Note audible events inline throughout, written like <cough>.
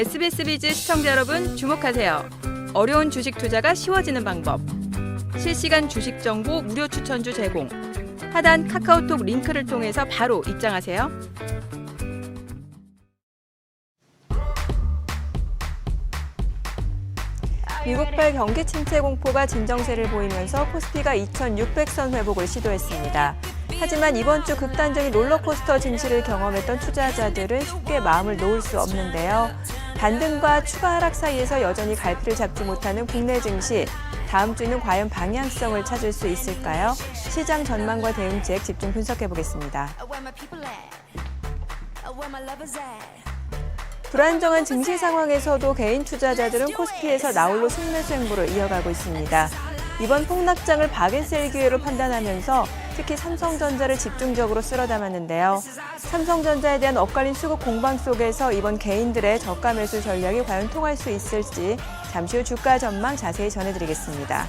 SBS 비즈 시청자 여러분 주목하세요. 어려운 주식 투자가 쉬워지는 방법. 실시간 주식 정보 무료 추천주 제공. 하단 카카오톡 링크를 통해서 바로 입장하세요. 미국발 경기 침체 공포가 진정세를 보이면서 코스피가 2,600선 회복을 시도했습니다. 하지만 이번 주 극단적인 롤러코스터 증시를 경험했던 투자자들은 쉽게 마음을 놓을 수 없는데요. 반등과 추가 하락 사이에서 여전히 갈피를 잡지 못하는 국내 증시. 다음 주는 과연 방향성을 찾을 수 있을까요? 시장 전망과 대응책 집중 분석해 보겠습니다. 불안정한 증시 상황에서도 개인 투자자들은 코스피에서 나홀로 순매수 행보를 이어가고 있습니다. 이번 폭락장을 박앤셀 기회로 판단하면서 특히 삼성전자를 집중적으로 쓸어 담았는데요. 삼성전자에 대한 엇갈린 수급 공방 속에서 이번 개인들의 저가 매수 전략이 과연 통할 수 있을지 잠시 후 주가 전망 자세히 전해드리겠습니다.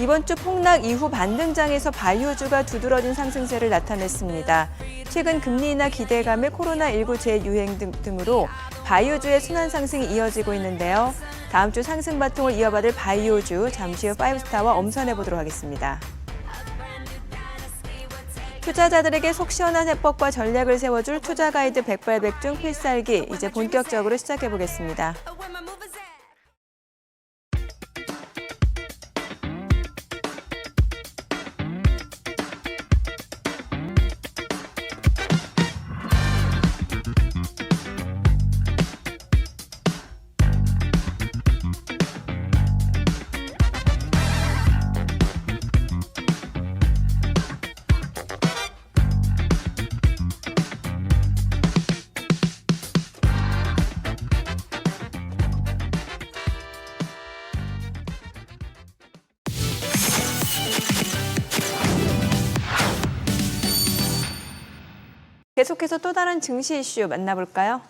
이번 주 폭락 이후 반등장에서 바이오주가 두드러진 상승세를 나타냈습니다. 최근 금리 인하 기대감에 코로나19 재유행 등, 등으로 바이오주의 순환 상승이 이어지고 있는데요. 다음 주 상승 바통을 이어받을 바이오주 잠시 후 파이브스타와 엄선해 보도록 하겠습니다. 투자자들에게 속 시원한 해법과 전략을 세워줄 투자 가이드 백발백중 필살기 이제 본격적으로 시작해 보겠습니다. 계속해서 또 다른 증시 이슈 만나볼까요?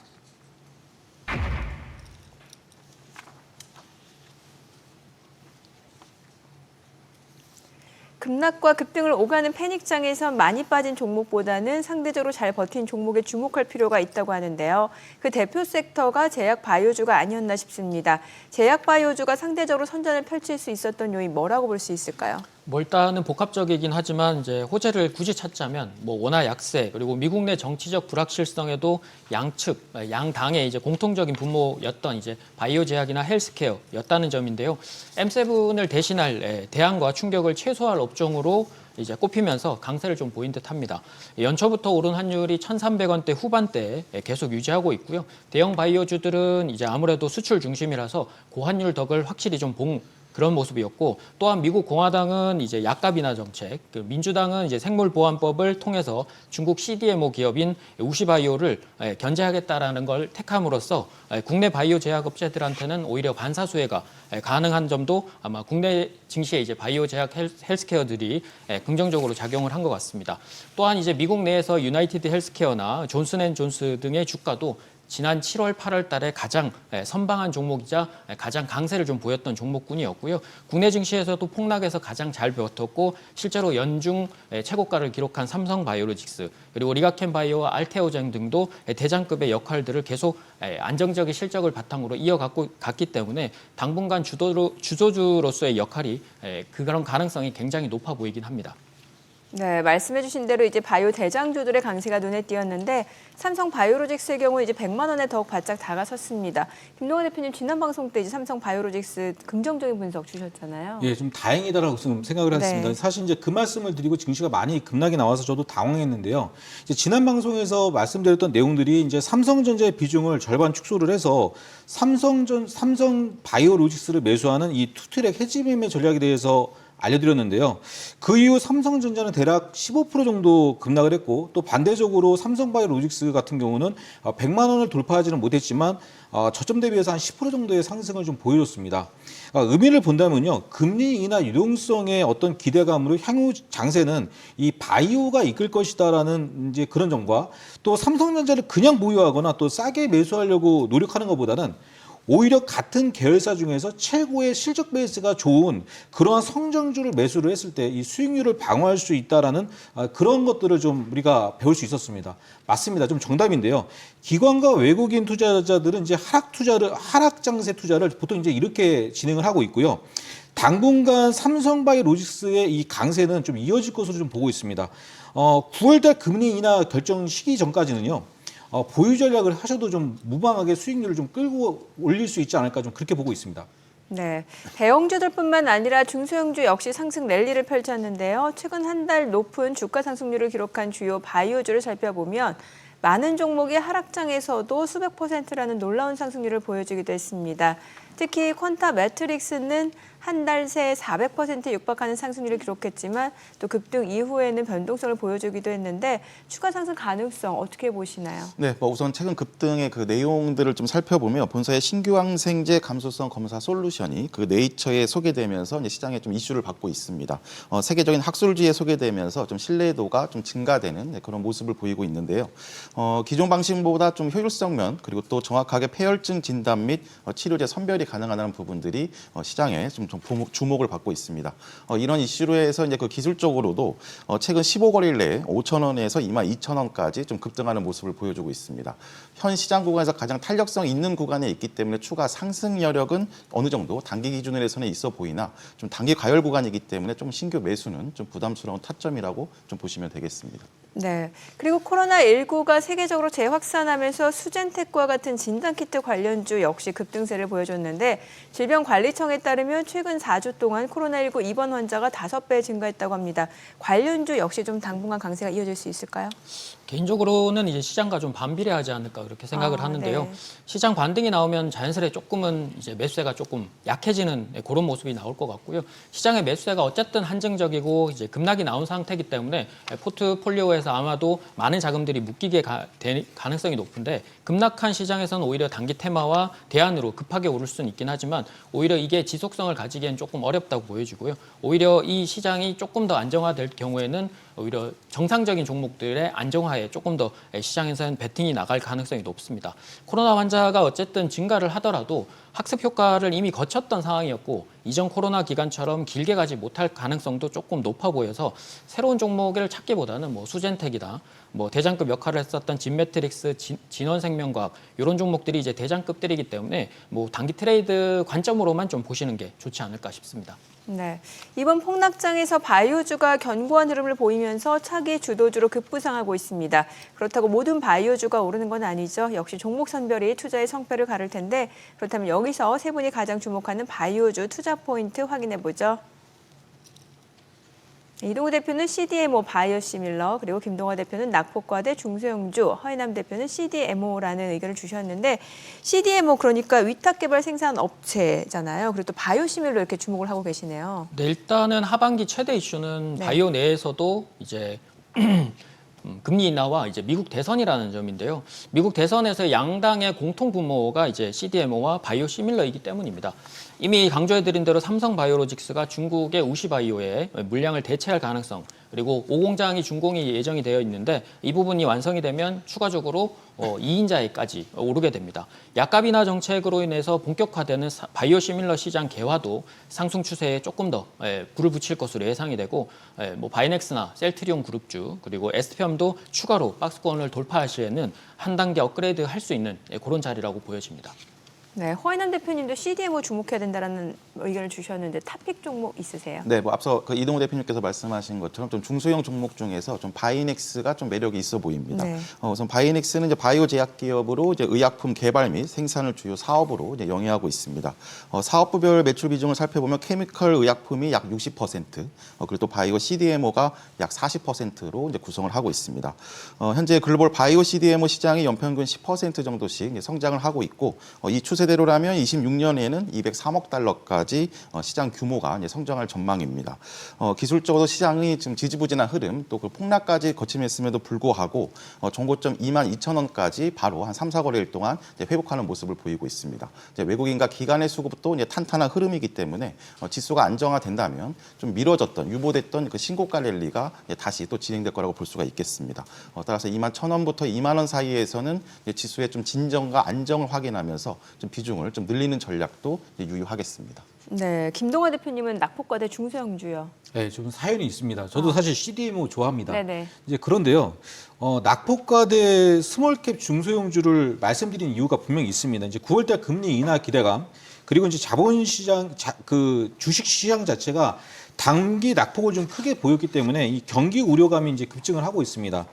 급락과 급등을 오가는 패닉장에서 많이 빠진 종목보다는 상대적으로 잘 버틴 종목에 주목할 필요가 있다고 하는데요. 그 대표 섹터가 제약 바이오주가 아니었나 싶습니다. 제약 바이오주가 상대적으로 선전을 펼칠 수 있었던 요인 뭐라고 볼 수 있을까요? 뭐 일단은 복합적이긴 하지만 이제 호재를 굳이 찾자면 뭐 원화 약세 그리고 미국 내 정치적 불확실성에도 양측 양당의 이제 공통적인 분모였던 이제 바이오 제약이나 헬스케어였다는 점인데요. M7을 대신할 예, 대안과 충격을 최소화할 업종으로 이제 꼽히면서 강세를 좀 보인 듯합니다. 연초부터 오른 환율이 1,300원대 후반대에 계속 유지하고 있고요. 대형 바이오주들은 이제 아무래도 수출 중심이라서 고환율 덕을 확실히 좀본 그런 모습이었고 또한 미국 공화당은 이제 약값 인하 정책, 그 민주당은 이제 생물보안법을 통해서 중국 CDMO 기업인 우시바이오를 예, 견제하겠다라는 걸 택함으로써 예, 국내 바이오 제약 업체들한테는 오히려 반사 수혜가 예, 가능한 점도 아마 국내 증시의 이제 바이오 제약 헬- 헬스케어들이 예, 긍정적으로 작용을 한 것 같습니다. 또한 이제 미국 내에서 유나이티드 헬스케어나 존슨앤존스 등의 주가도 지난 7월, 8월 달에 가장 예, 선방한 종목이자 예, 가장 강세를 좀 보였던 종목군이었고요. 국내 증시에서도 폭락에서 가장 잘 버텼고 실제로 연중 예, 최고가를 기록한 삼성바이오로직스 그리고 리가켄바이오와 알테오젠 등도 예, 대장급의 역할들을 계속 예, 안정적인 실적을 바탕으로 이어갔고 갔기 때문에 당분간 주도로, 주소주로서의 역할이 예, 그런 가능성이 굉장히 높아 보이긴 합니다. 네, 말씀해주신 대로 이제 바이오 대장주들의 강세가 눈에 띄었는데 삼성 바이오로직스의 경우 이제 100만 원에 더욱 바짝 다가섰습니다. 김동원 대표님 지난 방송 때 이제 삼성 바이오로직스 긍정적인 분석 주셨잖아요. 예, 좀 다행이다라고 지금 생각을 했습니다. 네. 사실 이제 그 말씀을 드리고 증시가 많이 급락이 나와서 저도 당황했는데요. 이제 지난 방송에서 말씀드렸던 내용들이 이제 삼성전자의 비중을 절반 축소를 해서 삼성전 삼성 바이오로직스를 매수하는 이 투트랙 해지 매매 전략에 대해서 알려드렸는데요. 그 이후 삼성전자는 대략 15% 정도 급락을 했고 또 반대적으로 삼성바이오로직스 같은 경우는 어, 100만 원을 돌파하지는 못했지만 어, 저점 대비해서 한 10% 정도의 상승을 좀 보여줬습니다. 어, 의미를 본다면요, 금리 인하 유동성의 어떤 기대감으로 향후 장세는 이 바이오가 이끌 것이다라는 이제 그런 점과 또 삼성전자를 그냥 보유하거나 또 싸게 매수하려고 노력하는 것보다는 오히려 같은 계열사 중에서 최고의 실적 베이스가 좋은 그러한 성장주를 매수를 했을 때 이 수익률을 방어할 수 있다라는 아, 그런 것들을 좀 우리가 배울 수 있었습니다. 맞습니다. 좀 정답인데요. 기관과 외국인 투자자들은 이제 하락 투자를 하락 장세 투자를 보통 이제 이렇게 진행을 하고 있고요. 당분간 삼성바이오로직스의 이 강세는 좀 이어질 것으로 좀 보고 있습니다. 어, 9월달 금리 인하 결정 시기 전까지는요. 어, 보유 전략을 하셔도 좀 무방하게 수익률을 좀 끌고 올릴 수 있지 않을까 좀 그렇게 보고 있습니다. 네, 대형주들뿐만 아니라 중소형주 역시 상승 랠리를 펼쳤는데요. 최근 한 달 높은 주가 상승률을 기록한 주요 바이오주를 살펴보면 많은 종목이 하락장에서도 수백 퍼센트라는 놀라운 상승률을 보여주기도 했습니다. 특히 퀀타 매트릭스는 한 달 새 400%에 육박하는 상승률을 기록했지만 또 급등 이후에는 변동성을 보여주기도 했는데 추가 상승 가능성 어떻게 보시나요? 네, 뭐 우선 최근 급등의 그 내용들을 좀 살펴보면 본사의 신규 항생제 감소성 검사 솔루션이 그 네이처에 소개되면서 이제 시장에 좀 이슈를 받고 있습니다. 어, 세계적인 학술지에 소개되면서 좀 신뢰도가 좀 증가되는 네, 그런 모습을 보이고 있는데요. 어, 기존 방식보다 좀 효율성 면 그리고 또 정확하게 폐혈증 진단 및 어, 치료제 선별이 가능하다는 부분들이 어, 시장에 좀, 좀 주목을 받고 있습니다. 어, 이런 이슈로 해서 이제 그 기술적으로도 어, 최근 15거래일 내에 5천 원에서 2만 2천 원까지 좀 급등하는 모습을 보여주고 있습니다. 현 시장 구간에서 가장 탄력성 있는 구간에 있기 때문에 추가 상승 여력은 어느 정도 단기 기준으로 해서는 있어 보이나 좀 단기 가열 구간이기 때문에 좀 신규 매수는 좀 부담스러운 타점이라고 좀 보시면 되겠습니다. 네. 그리고 코로나19가 세계적으로 재확산하면서 수젠텍과 같은 진단키트 관련주 역시 급등세를 보여줬는데 질병관리청에 따르면 최근 4주 동안 코로나19 입원 환자가 5배 증가했다고 합니다. 관련주 역시 좀 당분간 강세가 이어질 수 있을까요? 개인적으로는 이제 시장과 좀 반비례하지 않을까 그렇게 생각을 아, 하는데요. 네. 시장 반등이 나오면 자연스레 조금은 이제 매수세가 조금 약해지는 그런 모습이 나올 것 같고요. 시장의 매수세가 어쨌든 한정적이고 이제 급락이 나온 상태이기 때문에 포트폴리오에 서 아마도 많은 자금들이 묶이게 가, 될 가능성이 높은데 급락한 시장에서는 오히려 단기 테마와 대안으로 급하게 오를 수는 있긴 하지만 오히려 이게 지속성을 가지기엔 조금 어렵다고 보여지고요. 오히려 이 시장이 조금 더 안정화될 경우에는 오히려 정상적인 종목들의 안정화에 조금 더 시장에서는 베팅이 나갈 가능성이 높습니다. 코로나 환자가 어쨌든 증가를 하더라도 학습 효과를 이미 거쳤던 상황이었고 이전 코로나 기간처럼 길게 가지 못할 가능성도 조금 높아 보여서 새로운 종목을 찾기보다는 뭐 수젠텍이다, 뭐 대장급 역할을 했었던 진매트릭스, 진, 진원생명과학 이런 종목들이 이제 대장급들이기 때문에 뭐 단기 트레이드 관점으로만 좀 보시는 게 좋지 않을까 싶습니다. 네. 이번 폭락장에서 바이오주가 견고한 흐름을 보이면서 차기 주도주로 급부상하고 있습니다. 그렇다고 모든 바이오주가 오르는 건 아니죠. 역시 종목 선별이 투자의 성패를 가를 텐데 그렇다면 여기서 세 분이 가장 주목하는 바이오주 투자 포인트 확인해 보죠. 이동우 대표는 CDMO 바이오시밀러 그리고 김동화 대표는 낙폭과대 중소형주 허인남 대표는 CDMO라는 의견을 주셨는데 CDMO 그러니까 위탁 개발 생산 업체잖아요. 그리고 또 바이오시밀러 이렇게 주목을 하고 계시네요. 네, 일단은 하반기 최대 이슈는 네. 바이오 내에서도 이제 음, <clears throat> 금리 인하와 이제 미국 대선이라는 점인데요. 미국 대선에서 양당의 공통 분모가 이제 CDMO와 바이오 시밀러이기 때문입니다. 이미 강조해드린 대로 삼성 바이오로직스가 중국의 우시바이오의 물량을 대체할 가능성 그리고 5공장이 준공이 예정이 되어 있는데 이 부분이 완성이 되면 추가적으로 어, 2인자에까지 오르게 됩니다. 약값 인하 정책으로 인해서 본격화되는 사- 바이오 시밀러 시장 개화도 상승 추세에 조금 더 예, 불을 붙일 것으로 예상이 되고 예, 뭐 바이넥스나 셀트리온 그룹주 그리고 에스피엄도 추가로 박스권을 돌파할 시에는 한 단계 업그레이드 할 수 있는 예, 그런 자리라고 보여집니다. 네, 허인한 대표님도 CDMO 주목해야 된다라는 의견을 주셨는데 탑픽 종목 있으세요? 네, 뭐 앞서 그 이동우 대표님께서 말씀하신 것처럼 좀 중소형 종목 중에서 좀 바이넥스가 좀 매력이 있어 보입니다. 네. 어, 우선 바이넥스는 이제 바이오 제약 기업으로 이제 의약품 개발 및 생산을 주요 사업으로 이제 영위하고 있습니다. 어, 사업부별 매출 비중을 살펴보면 케미컬 의약품이 약 60%, 어, 그리고 또 바이오 CDMO가 약 40%로 이제 구성을 하고 있습니다. 어, 현재 글로벌 바이오 CDMO 시장이 연평균 10% 정도씩 성장을 하고 있고 어, 이 추세 대로라면 26년에는 203억 달러까지 어, 시장 규모가 성장할 전망입니다. 어, 기술적으로 시장이 지금 지지부진한 흐름 또 그 폭락까지 거침했음에도 불구하고 어, 종고점 2만 2천 원까지 바로 한 3, 4거래일 동안 회복하는 모습을 보이고 있습니다. 외국인과 기관의 수급도 탄탄한 흐름이기 때문에 어, 지수가 안정화된다면 좀 미뤄졌던 유보됐던 그 신고가 랠리가 다시 또 진행될 거라고 볼 수가 있겠습니다. 어, 따라서 2만 1천 원부터 2만 원 사이에서는 지수의 좀 진정과 안정을 확인하면서 좀 비중을 좀 늘리는 전략도 이제 유효하겠습니다. 네, 김동화 대표님은 낙폭과대 중소형주요. 네, 좀 사연이 있습니다. 저도 사실 CDMO 좋아합니다. 네네. 이제 그런데요, 어, 낙폭과대 스몰캡 중소형주를 말씀드린 이유가 분명히 있습니다. 이제 9월달 금리 인하 기대감 그리고 이제 자본시장 자, 그 주식시장 자체가 단기 낙폭을 좀 크게 보였기 때문에 이 경기 우려감이 이제 급증을 하고 있습니다.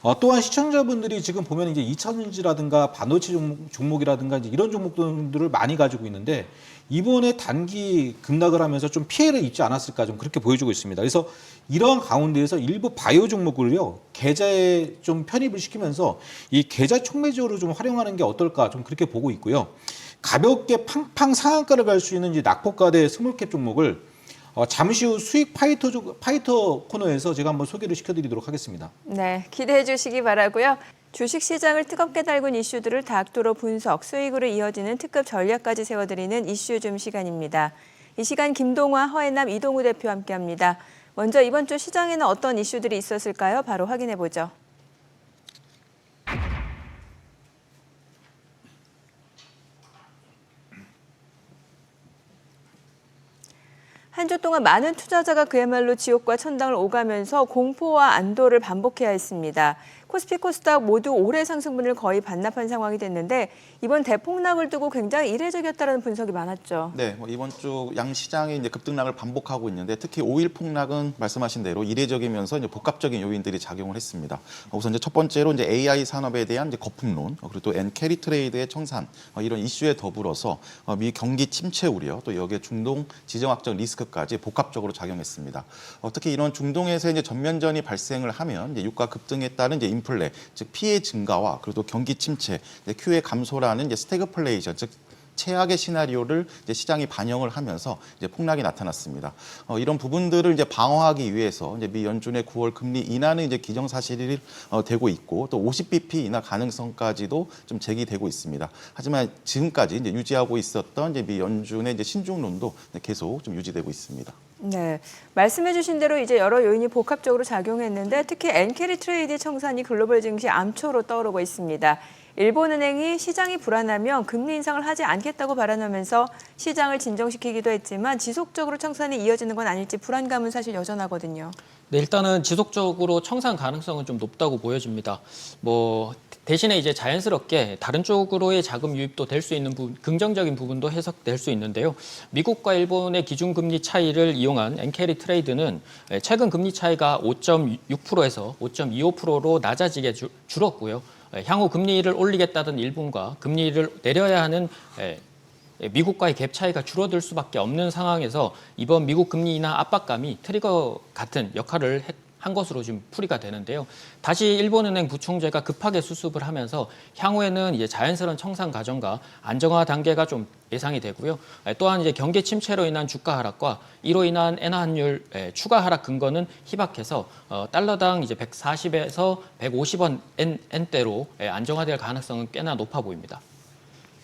어, 또한 시청자분들이 지금 보면 이제 2차전지라든가 반도체 종목, 종목 이라든가 이제 이런 종목들을 많이 가지고 있는데 이번에 단기 급락을 하면서 좀 피해를 입지 않았을까 좀 그렇게 보여주고 있습니다. 그래서 이러한 가운데에서 일부 바이오 종목을요 계좌에 좀 편입을 시키면서 이 계좌 촉매적으로 좀 활용하는 게 어떨까 좀 그렇게 보고 있고요. 가볍게 팡팡 상한가를 갈 수 있는 이제 낙폭가대 스몰캡 종목을 어, 잠시 후 수익 파이터 조- 파이터 코너에서 제가 한번 소개를 시켜드리도록 하겠습니다. 네, 기대해 주시기 바라고요. 주식 시장을 뜨겁게 달군 이슈들을 다각도로 분석, 수익으로 이어지는 특급 전략까지 세워드리는 이슈 줌 시간입니다. 이 시간 김동화, 허혜남, 이동우 대표와 함께합니다. 먼저 이번 주 시장에는 어떤 이슈들이 있었을까요? 바로 확인해 보죠. 한 주 동안 많은 투자자가 그야말로 지옥과 천당을 오가면서 공포와 안도를 반복해야 했습니다. 코스피 코스닥 모두 올해 상승분을 거의 반납한 상황이 됐는데 이번 대폭락을 두고 굉장히 이례적이었다는 분석이 많았죠. 네, 뭐 이번 주 양 시장이 이제 급등락을 반복하고 있는데 특히 5일 폭락은 말씀하신 대로 이례적이면서 이제 복합적인 요인들이 작용을 했습니다. 어, 우선 이제 첫 번째로 이제 AI 산업에 대한 이제 거품론, 어, 그리고 또 엔캐리 트레이드의 청산 어, 이런 이슈에 더불어서 어, 미 경기 침체 우려, 또 여기에 중동 지정학적 리스크까지 복합적으로 작용했습니다. 어, 특히 이런 중동에서 이제 전면전이 발생을 하면 이제 유가 급등에 따른 이제 인플레, 즉 피해 증가와 그리고 또 경기 침체, QE 감소라는 이제 스태그플레이션, 즉 최악의 시나리오를 이제 시장이 반영을 하면서 이제 폭락이 나타났습니다. 어, 이런 부분들을 이제 방어하기 위해서 이제 미 연준의 9월 금리 인하는 이제 기정사실이 어, 되고 있고 또 50bp 인하 가능성까지도 좀 제기되고 있습니다. 하지만 지금까지 이제 유지하고 있었던 이제 미 연준의 이제 신중론도 계속 좀 유지되고 있습니다. 네, 말씀해 주신 대로 이제 여러 요인이 복합적으로 작용했는데 특히 엔캐리 트레이드 청산이 글로벌 증시 암초로 떠오르고 있습니다. 일본은행이 시장이 불안하면 금리 인상을 하지 않겠다고 발언하면서 시장을 진정시키기도 했지만 지속적으로 청산이 이어지는 건 아닐지 불안감은 사실 여전하거든요. 네, 일단은 지속적으로 청산 가능성은 좀 높다고 보여집니다. 뭐 대신에 이제 자연스럽게 다른 쪽으로의 자금 유입도 될 수 있는 부분, 긍정적인 부분도 해석될 수 있는데요. 미국과 일본의 기준 금리 차이를 이용한 엔캐리 트레이드는 최근 금리 차이가 5.6%에서 5.25%로 낮아지게 줄- 줄었고요. 향후 금리를 올리겠다던 일본과 금리를 내려야 하는 에, 미국과의 갭 차이가 줄어들 수밖에 없는 상황에서 이번 미국 금리 인하 압박감이 트리거 같은 역할을 했- 한 것으로 지금 풀이가 되는데요. 다시 일본은행 부총재가 급하게 수습을 하면서 향후에는 이제 자연스러운 청산 과정과 안정화 단계가 좀 예상이 되고요. 에, 또한 이제 경기 침체로 인한 주가 하락과 이로 인한 엔화 환율 에, 추가 하락 근거는 희박해서 어, 달러당 이제 140에서 150원 엔, 엔대로 에, 안정화될 가능성은 꽤나 높아 보입니다.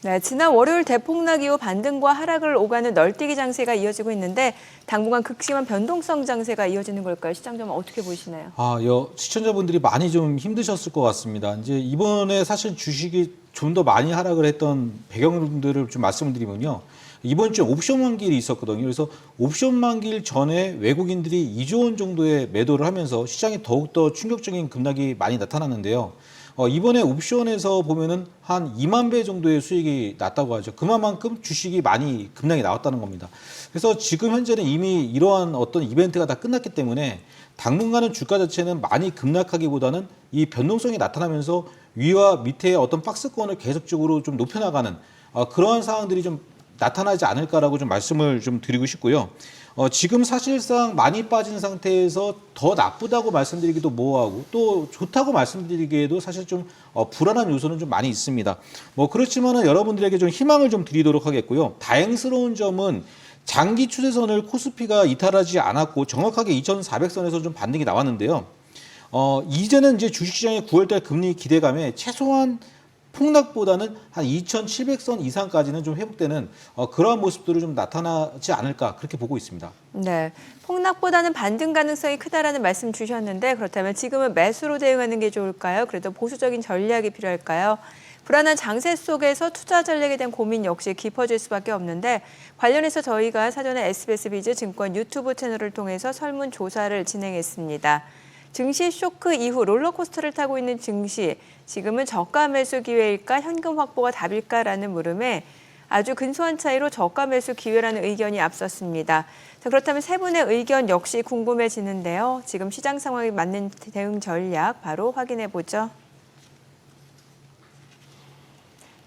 네, 지난 월요일 대폭락 이후 반등과 하락을 오가는 널뛰기 장세가 이어지고 있는데 당분간 극심한 변동성 장세가 이어지는 걸까요? 시장 좀 어떻게 보시나요? 아, 여 시청자분들이 많이 좀 힘드셨을 것 같습니다. 이제 이번에 사실 주식이 좀 더 많이 하락을 했던 배경들을 좀 말씀을 드리면요. 이번 주에 옵션 만기일이 있었거든요. 그래서 옵션 만기일 전에 외국인들이 2조 원 정도의 매도를 하면서 시장에 더욱더 충격적인 급락이 많이 나타났는데요. 어, 이번에 옵션에서 보면은 한 2만 배 정도의 수익이 났다고 하죠. 그만큼 주식이 많이 급락이 나왔다는 겁니다. 그래서 지금 현재는 이미 이러한 어떤 이벤트가 다 끝났기 때문에 당분간은 주가 자체는 많이 급락하기보다는 이 변동성이 나타나면서 위와 밑에 어떤 박스권을 계속적으로 좀 높여나가는 어, 그러한 상황들이 좀 나타나지 않을까라고 좀 말씀을 좀 드리고 싶고요. 어, 지금 사실상 많이 빠진 상태에서 더 나쁘다고 말씀드리기도 뭐하고 또 좋다고 말씀드리기에도 사실 좀 어, 불안한 요소는 좀 많이 있습니다. 뭐 그렇지만은 여러분들에게 좀 희망을 좀 드리도록 하겠고요. 다행스러운 점은 장기 추세선을 코스피가 이탈하지 않았고 정확하게 2,400선에서 좀 반등이 나왔는데요. 어, 이제는 이제 주식시장의 9월달 금리 기대감에 최소한 폭락보다는 한 2,700선 이상까지는 좀 회복되는 어, 그러한 모습들을 좀 나타나지 않을까 그렇게 보고 있습니다. 네, 폭락보다는 반등 가능성이 크다라는 말씀 주셨는데 그렇다면 지금은 매수로 대응하는 게 좋을까요? 그래도 보수적인 전략이 필요할까요? 불안한 장세 속에서 투자 전략에 대한 고민 역시 깊어질 수밖에 없는데 관련해서 저희가 사전에 SBS 비즈 증권 유튜브 채널을 통해서 설문 조사를 진행했습니다. 증시 쇼크 이후 롤러코스터를 타고 있는 증시, 지금은 저가 매수 기회일까 현금 확보가 답일까라는 물음에 아주 근소한 차이로 저가 매수 기회라는 의견이 앞섰습니다. 자, 그렇다면 세 분의 의견 역시 궁금해지는데요. 지금 시장 상황에 맞는 대응 전략 바로 확인해 보죠.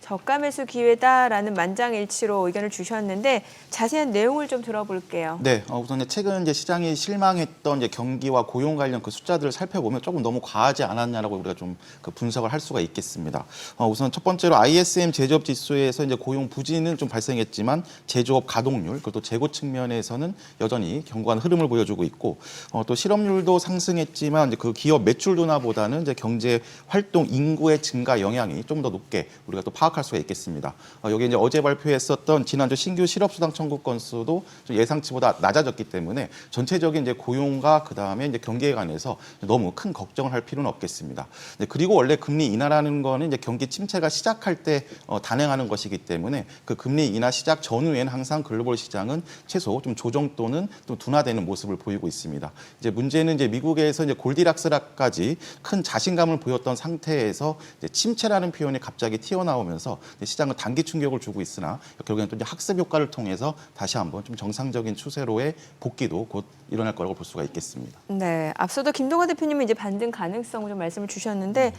저가 매수 기회다라는 만장일치로 의견을 주셨는데 자세한 내용을 좀 들어볼게요. 네, 어, 우선 이제 최근 이제 시장이 실망했던 이제 경기와 고용 관련 그 숫자들을 살펴보면 조금 너무 과하지 않았냐라고 우리가 좀 그 분석을 할 수가 있겠습니다. 어, 우선 첫 번째로 ISM 제조업 지수에서 이제 고용 부진은 좀 발생했지만 제조업 가동률 그리고 또 재고 측면에서는 여전히 견고한 흐름을 보여주고 있고 어, 또 실업률도 상승했지만 이제 그 기업 매출 둔화보다는 이제 경제 활동 인구의 증가 영향이 좀 더 높게 우리가 또 파악 할 수가 있겠습니다. 어, 여기 이제 어제 발표했었던 지난주 신규 실업수당 청구 건수도 좀 예상치보다 낮아졌기 때문에 전체적인 이제 고용과 그 다음에 이제 경기에 관해서 너무 큰 걱정을 할 필요는 없겠습니다. 네, 그리고 원래 금리 인하라는 거는 이제 경기 침체가 시작할 때 어, 단행하는 것이기 때문에 그 금리 인하 시작 전후에는 항상 글로벌 시장은 최소 좀 조정 또는 또 둔화되는 모습을 보이고 있습니다. 이제 문제는 이제 미국에서 이제 골디락스라까지 큰 자신감을 보였던 상태에서 침체라는 표현이 갑자기 튀어나오면서 이제 시장은 단기 충격을 주고 있으나 결국에는 또 이제 학습 효과를 통해서 다시 한번 좀 정상적인 추세로의 복귀도 곧 일어날 거라고 볼 수가 있겠습니다. 네, 앞서도 김동관 대표님은 이제 반등 가능성을 좀 말씀을 주셨는데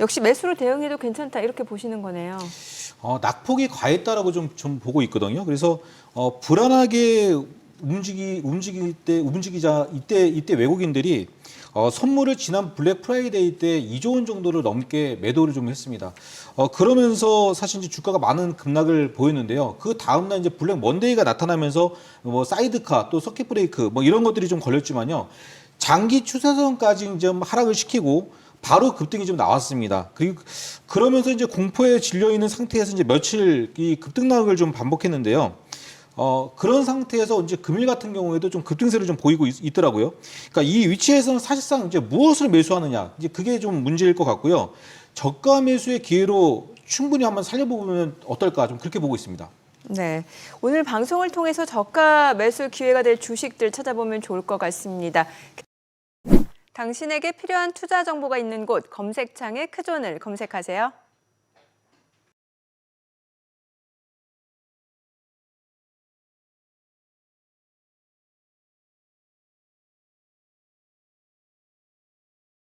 역시 매수로 대응해도 괜찮다 이렇게 보시는 거네요. 어, 낙폭이 과했다라고 좀, 좀 보고 있거든요. 그래서 어, 불안하게 움직이 움직일 때 움직이자 이때 이때 외국인들이 어, 선물을 지난 블랙 프라이데이 때 2조 원 정도를 넘게 매도를 좀 했습니다. 어, 그러면서 사실 이제 주가가 많은 급락을 보였는데요. 그 다음 날 이제 블랙 먼데이가 나타나면서 뭐 사이드카 또 서킷 브레이크 뭐 이런 것들이 좀 걸렸지만요. 장기 추세선까지 좀 하락을 시키고 바로 급등이 좀 나왔습니다. 그리고 그러면서 이제 공포에 질려 있는 상태에서 이제 며칠 이 급등락을 좀 반복했는데요. 어, 그런 상태에서 이제 금일 같은 경우에도 좀 급등세를 좀 보이고 있, 더라고요 그러니까 이 위치에서는 사실상 이제 무엇을 매수하느냐 이제 그게 좀 문제일 것 같고요. 저가 매수의 기회로 충분히 한번 살려보면 어떨까 좀 그렇게 보고 있습니다. 네, 오늘 방송을 통해서 저가 매수 기회가 될 주식들 찾아보면 좋을 것 같습니다. 당신에게 필요한 투자 정보가 있는 곳 검색창에 크존을 검색하세요.